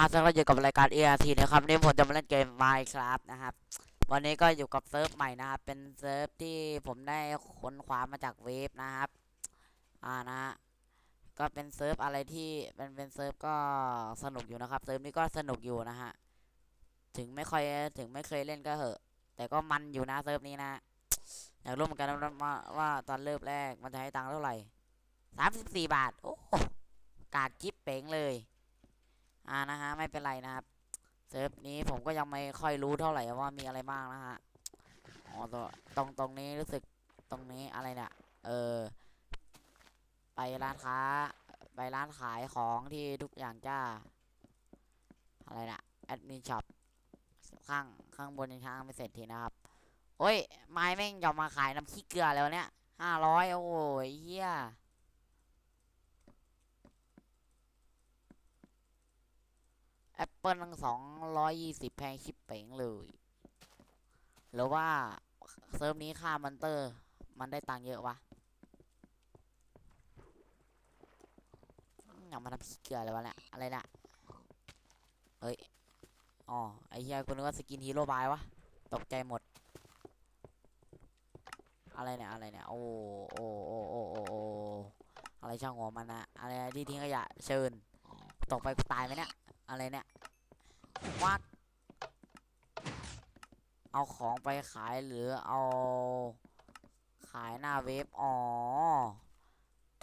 อาสำหรับอยู่กับรายการ ERT นะครับนี่ผมจะมาเล่นเกม Minecraft นะครับ วันนี้ก็อยู่กับเซิร์ฟใหม่นะครับ เป็นเซิร์ฟที่ผมได้ค้นคว้ามาจากเว็บนะครับ อ่านะ ก็เป็นเซิร์ฟอะไรที่เป็นเป็นเซิร์ฟก็สนุกอยู่นะครับ เซิร์ฟนี้ก็สนุกอยู่นะฮะ ถึงไม่ค่อยถึงไม่เคยเล่นก็เหอะ แต่ก็มันอยู่นะเซิร์ฟนี้นะ อยากรู้เหมือนกันว่าว่าว่าตอนเริ่มแรกมันจะให้ตังค์เท่าไหร่สามสิบสี่บาท โอ้กาดจิ๊บเป๋งเลย อ่านะฮะไม่เป็นไรนะครับเซิร์ฟนี้ผมก็ยังไม่ค่อยรู้เท่าไหร่ว่ามีอะไรบ้างนะฮะอ๋อตัวตรงตรงนี้รู้สึกตรงนี้อะไรเนี่ยเออไปร้านค้า ไปร้านขายของที่ทุกอย่างจ้า อะไรนะแอดมินช็อปข้างข้างบนยังทางไม่เสร็จทีนะครับ โอ้ยไม้แม่งยอมมาขายน้ำขี้เกลือแล้วเนี่ยห้าร้อยโอ้ยเฮียแอป เปิลทั้งสองร้อยยี่สิบแพงชิปเป๋งเลย หรือว่าเซิร์ฟนี้ค่ามันเตอร์ มันได้ตังค์เยอะวะอย่ามาทำขี้เกลืออะไรวะเนี่ยอะไรนี่ยเฮ้ย อ๋อ ไอ้เหี้ยกูนึกว่าสกินฮีโร่บายวะ ตกใจหมด อะไรเนี่ย อะไรเนี่ย โอ้โอ้โอ้โอ้โอ้โอ้อะไรช่างหัวมันนะอะไรที่ทิ้งขยะเชิญ ตกไปกูตายไหมเนี่ย อะไรเนี่ย วัด เอาของไปขายหรือเอา ขายหน้าเว็บอ๋อ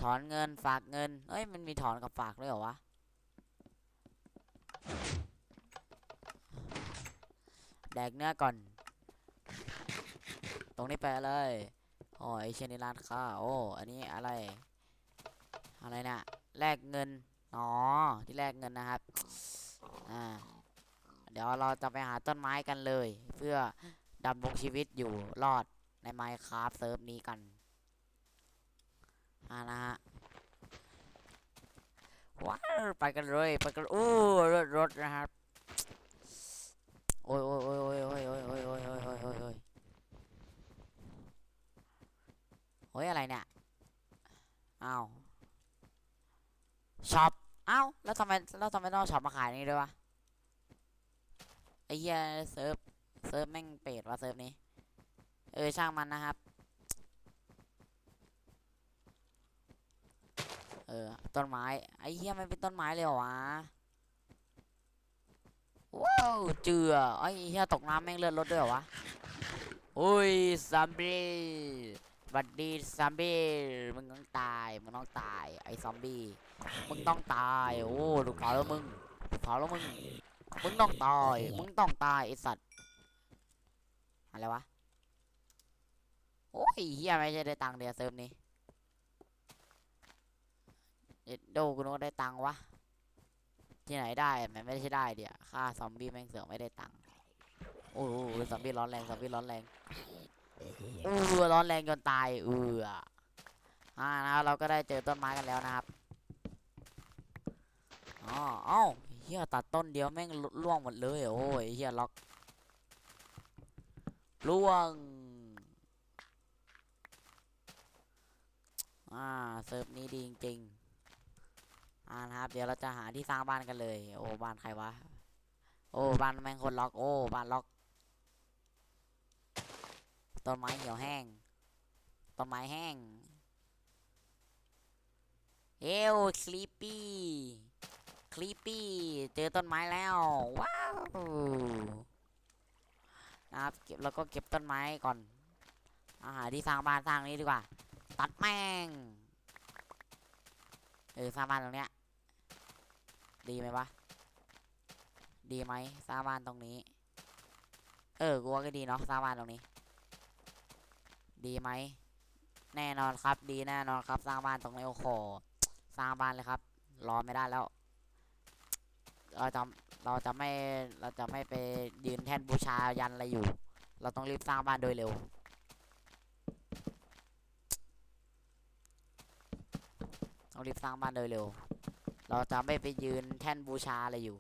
ถอนเงินฝากเงิน เอ้ย มันมีถอนกับฝากด้วยเหรอวะ แดกเนื้อก่อน ตรงนี้ไปเลยโอ้ยเชนในร้านค้าโอ้ อันนี้อะไร อะไรนะแลกเงิน อ๋อ ที่แลกเงินนะครับ อ่า เดี๋ยวเราจะไปหาต้นไม้กันเลย เพื่อดำรงชีวิตอยู่รอดในไมค์คราฟเซิร์ฟนี้กันอ่านะฮะว้าวไปกันเลยไปกันโอ้รถรถนะครับโอ้ยโอ้ยโอ้ยโอ้ยโอ้ยโอ้ยโอ้ยโอ้ยโอ้ยโอ้ยโอ้ยโอ้ยโอ้ยอะไรเนี่ยอ้าวช็อปอ้าวแล้วทำไมแล้วทำไมต้องช็อปมาขายนี่ด้วยวะ เหี้ยเซิร์ฟเซิร์ฟแม่งเป็ดว่ะเซิร์ฟนี้ เออช่างมันนะครับ เออ ต้นไม้ ไอ้เหี้ยมันเป็นต้นไม้เลยเหรอวะ ว้าวเจือไอ้เหี้ยตกน้ำแม่งเลือดรถด้วยเหรอวะอุ้ยซัมบี้บัดดี้ซัมบี้มึงต้องตายมึงต้องตายไอ้ซอมบี้มึงต้องตายโอ้ดูขาวแล้วมึงขาวแล้วมึง มึงต้องตาย มึงต้องตายไอสัตว์ อะไรวะ โอ้ยเฮียไม่ใช่ได้ตังค์เดียวเซิร์ฟนี้เอ็ดโดกูนึกว่าได้ตังค์วะ ที่ไหนได้ มันไม่ใช่ได้เดียวค่าซอมบี้แม่งเสือกไม่ได้ตังค์ โอ้โหซอมบี้ร้อนแรง ซอมบี้ร้อนแรงเออร้อนแรงจนตายเอออ่านะเราก็ได้เจอต้นไม้กันแล้วนะครับ อ๋อ เอ้า เฮียตัดต้นเดียวแม่งล่วงหมดเลยโอ้ยเฮียล็อกล่วงอ่าเซิร์ฟนี้ดีจริงๆอ่านะครับ เดี๋ยวเราจะหาที่สร้างบ้านกันเลย โอ้บ้านใครวะโอ้บ้านแม่งคนล็อกโอ้บ้านล็อกต้นไม้เหี่ยวแห้งต้นไม้แห้งเอวสลีปปี้ คลิปปี้ เจอต้นไม้แล้ว ว้าวนะครับเก็บแล้วก็เก็บต้นไม้ก่อนอาหาที่สร้างบ้านสร้างนี้ดีกว่า ตัดแม่ง เออสร้างบ้านตรงเนี้ย ดีไหมวะ ดีไหมสร้างบ้านตรงนี้ เออกูว่าก็ดีเนาะสร้างบ้านตรงนี้ ดีไหม แน่นอนครับ ดีแน่นอนครับ สร้างบ้านตรงนี้โอ้โห สร้างบ้านเลยครับ รอไม่ได้แล้ว เราจะเราจะไม่เราจะไม่ไปยืนแท่นบูชายันอะไรอยู่ เราต้องรีบสร้างบ้านโดยเร็ว ต้องรีบสร้างบ้านโดยเร็ว เราจะไม่ไปยืนแท่นบูชาอะไรอยู่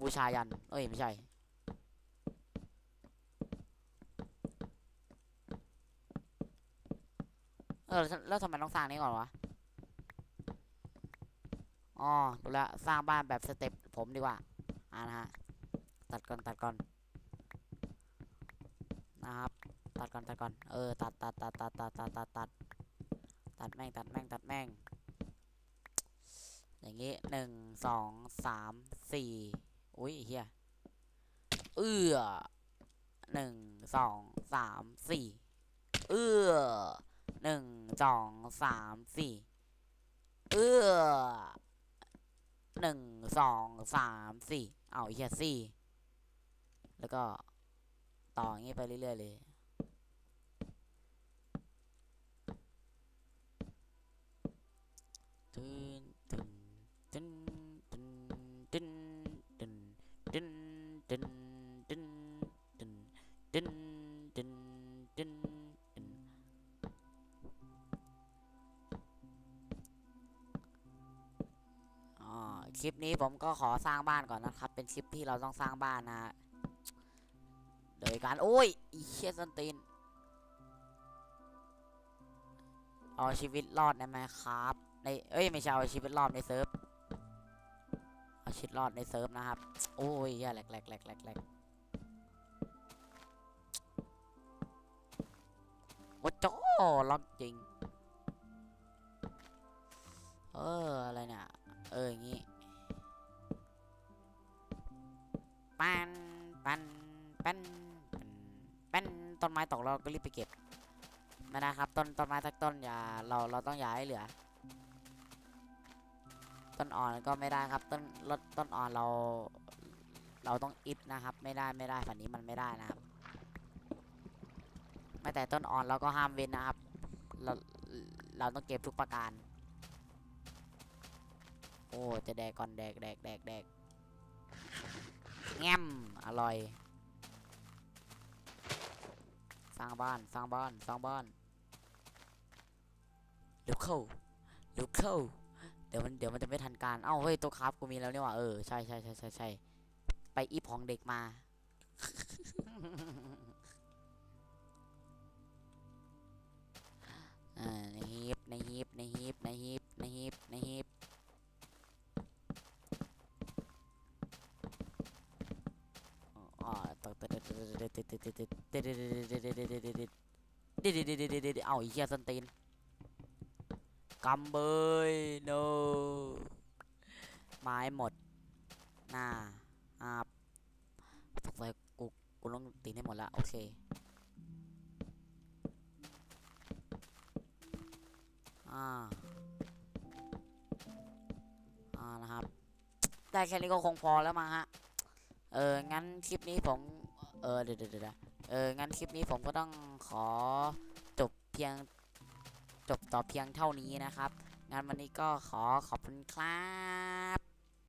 บูชายัน เอ้ยไม่ใช่เออแล้วทำไมต้องสร้างนี้ก่อนวะ อ๋อดูแลสร้างบ้านแบบสเต็ปผมดีกว่าอ่านะฮะตัดก่อนตัดก่อนนะครับตัดก่อนตัดก่อนเออตัดตัดตัดตัดตัดตัดตัดตัดตัดแม่งตัดแม่งตัดแม่ง อย่างงี้หนึ่งสองสามสี่อุ้ยเฮียเอื้อหนึ่งสองสามสี่เอื้อหนึ่งสองสามสี่เอื้อ หนึ่งสองสามสี่เอาอีกแค่สี่แล้วก็ต่ออย่างนี้ไปเรื่อยๆเลยทื่ คลิปนี้ผมก็ขอสร้างบ้านก่อนนะครับ เป็นคลิปที่เราต้องสร้างบ้านนะโดยการโอ้ยอีเชสันตินเอาชีวิตรอดได้ไหมครับในเอ้ยไม่ใช่เอาชีวิตรอดในเซิร์ฟเอาชีวิตรอดในเซิร์ฟนะครับ โอ้ยแหลกแหลกแหลกแหลกแหลกโอ้โจ้ล็อกจริง ต้นไม้ตกเราก็รีบไปเก็บนะไครับต้นต้นไม้สักต้นอย่าเราเราต้องอย้ายเหลือ ต้นอ่อนก็ไม่ได้ครับ ต้นรถต้นอ่อนเรา เราต้องอิฟนะครับ ไม่ได้ไม่ได้ฝันนี้มันไม่ได้นะครับไม่แต่ต้นอ่อนเราก็ห้ามเว้นนะครับ เราเราต้องเก็บทุกประการ โอ้จะแดกก่อนแดกแดกแดกแดกแง้มอร่อย สร้างบ้านสร้างบ้านสร้างบ้านเร็วเข้าเร็วเข้าเดี๋ยวมันเดี๋ยวมันจะไม่ทันการเอ้าเฮ้ยตัวครับกูมีแล้วเนี่ยว่ะเออใช่ใช่ใช่ใช่ใช่ไปอีพองเด็กมาในฮีบในฮีบในฮีบในฮีบในฮีบในฮีบ เอาอีเหี้ยสันตีนกำเบยโนไม้หมดหน้าอาบสงสัยกูกูต้องตีใด้หมดละโอเคอ่าอ่านะครับ ได้แค่นี้ก็คงพอแล้วมาฮะ เออ งั้นคลิปนี้ผม เออเดี๋ยวเดี๋ยวเดี๋ยวเอองั้นคลิปนี้ผมก็ต้องขอจบเพียงจบต่อเพียงเท่านี้นะครับงั้นวันนี้ก็ขอขอบคุณครับ